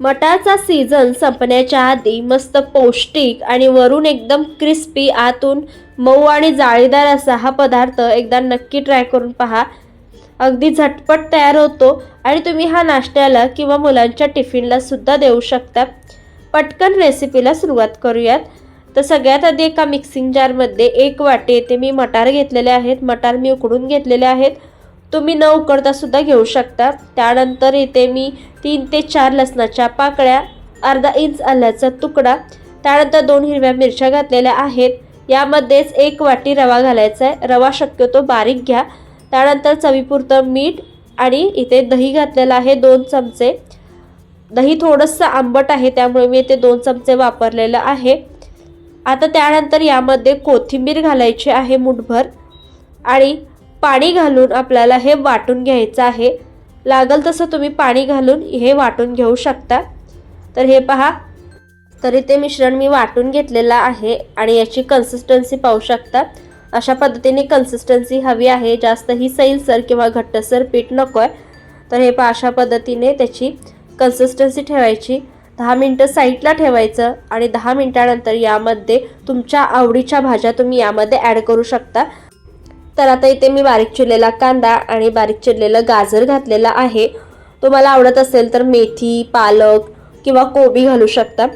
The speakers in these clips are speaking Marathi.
मटारचा सीझन संपण्याच्या आधी मस्त पौष्टिक आणि वरून एकदम क्रिस्पी आतून मऊ आणि जाळीदार असा हा पदार्थ एकदा नक्की ट्राय करून पहा. अगदी झटपट तयार होतो आणि तुम्ही हा नाश्त्याला किंवा मुलांच्या टिफिनला सुद्धा देऊ शकता. पटकन रेसिपीला सुरुवात करूयात. तर सगळ्यात आधी एका मिक्सिंग जारमध्ये एक वाटी येथे मी मटार घेतलेले आहेत. मटार मी उकडून घेतलेले आहेत. तुम्ही न उकडता सुद्धा घेऊ शकता. त्यानंतर इथे मी तीन ते चार लसणाच्या पाकळ्या अर्धा इंच आल्याचा तुकडा त्यानंतर दोन हिरव्या मिरच्या घातलेल्या आहेत. यामध्येच एक वाटी रवा घालायचा आहे. रवा शक्यतो बारीक घ्या. त्यानंतर चवीपुरतं मीठ आणि इथे दही घातलेलं आहे दोन चमचे. दही थोडंसं आंबट आहे त्यामुळे मी इथे दोन चमचे वापरलेलं आहे. आता त्यानंतर यामध्ये कोथिंबीर घालायची आहे मुठभर आणि पाणी घालून आपल्याला हे वाटून घ्यायचं आहे. लागल तसं तुम्ही पाणी घालून हे वाटून घेऊ शकता. तर हे पहा. तरी ते मिश्रण मी वाटून घेतलेलं आहे आणि याची कन्सिस्टन्सी पाहू शकता. अशा पद्धतीने कन्सिस्टन्सी हवी आहे. जास्त ही सैलसर किंवा घट्टसर पीठ नको आहे तर हे पहा अशा पद्धतीने त्याची कन्सिस्टन्सी ठेवायची. दहा मिनटं साईडला ठेवायचं आणि दहा मिनटानंतर यामध्ये तुमच्या आवडीच्या भाज्या तुम्ही यामध्ये ॲड करू शकता. तर आता इथे मी बारीक चिरलेला कांदा आणि बारीक चिरलेलं गाजर घातलेलं आहे. तुम्हाला आवडत असेल तर मेथी पालक किंवा कोबी घालू शकता.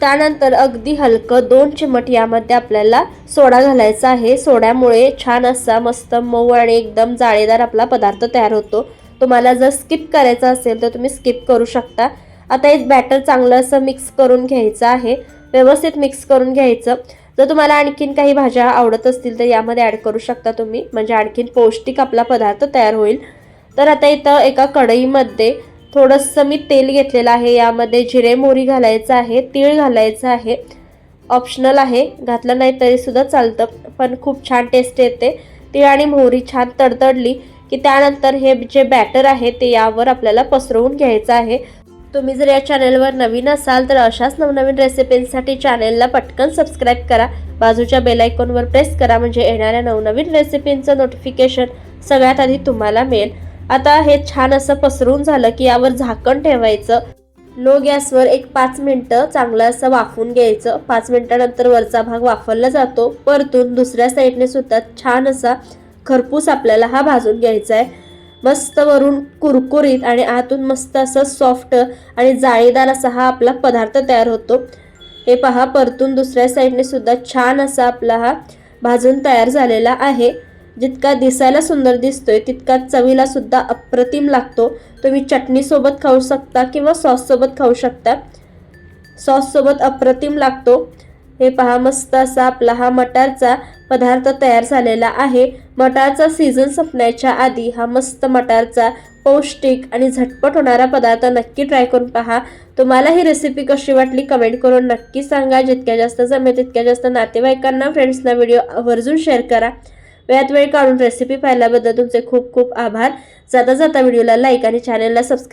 त्यानंतर अगदी हलकं दोन चिमट यामध्ये आपल्याला सोडा घालायचा आहे. सोड्यामुळे छान असा मस्त मऊ आणि एकदम जाळीदार आपला पदार्थ तयार होतो. तुम्हाला जर स्किप करायचा असेल तर तुम्ही स्किप करू शकता. आता एक बॅटर चांगलं असं मिक्स करून घ्यायचं आहे. व्यवस्थित मिक्स करून घ्यायचं. जर तुम्हाला आणखीन काही भाज्या आवडत असतील तर यामध्ये ॲड करू शकता तुम्ही. म्हणजे आणखीन पौष्टिक आपला पदार्थ तयार होईल. तर आता इथं एका कढईमध्ये थोडंसं मी तेल घेतलेलं आहे. यामध्ये जिरे मोहरी घालायचं आहे. तीळ घालायचं आहे. ऑप्शनल आहे. घातलं नाही तरीसुद्धा चालतं. पण खूप छान टेस्ट येते. तीळ आणि मोहरी छान तडतडली की त्यानंतर हे जे बॅटर आहे ते यावर आपल्याला पसरवून घ्यायचं आहे. तुम्ही जर या चॅनलवर नवीन असाल तर अशाच नवनवीन रेसिपींसाठी चॅनलला पटकन सबस्क्राईब करा. बाजूच्या बेलायकॉनवर प्रेस करा म्हणजे येणाऱ्या नवनवीन रेसिपींचं नोटिफिकेशन सगळ्यात आधी तुम्हाला मिळेल. आता हे छान असं पसरून झालं की यावर झाकण ठेवायचं. लो गॅसवर एक पाच मिनटं चांगलं असं वाफवून घ्यायचं. पाच मिनटानंतर वरचा भाग वाफरला जातो. परतून दुसऱ्या साईडने सुद्धा छान असा खरपूस आपल्याला हा भाजून घ्यायचा आहे. मस्त वरून कुरकुरीत आणि आतून मस्त असं सॉफ्ट आणि जाळीदार असा हा आपला पदार्थ तयार होतो. हे पहा परतून दुसऱ्या साईडने सुद्धा छान असा आपला हा भाजून तयार झालेला आहे. जितका दिसायला सुंदर दिसतोय तितका चवीला सुद्धा अप्रतिम लागतो. तुम्ही चटणीसोबत खाऊ शकता किंवा सॉससोबत खाऊ शकता. सॉससोबत अप्रतिम लागतो. हे पहा मस्त असा आपला हा मटारचा पदार्थ तयार झालेला आहे. मटारचा सीझन संपण्याच्या आधी हा मस्त मटारचा पौष्टिक आणि झटपट होणारा पदार्थ नक्की ट्राय करून पहा. तुम्हाला ही रेसिपी कशी वाटली कमेंट करून नक्की सांगा. जितक्या जास्त जमेल तितक्या जास्त नातेवाईकांना फ्रेंड्सना व्हिडिओ आवर्जून शेअर करा. वेळात वेळ काढून रेसिपी पाहिल्याबद्दल तुमचे खूप खूप आभार. जाता जाता व्हिडिओला लाईक आणि चॅनलला सबस्क्राईब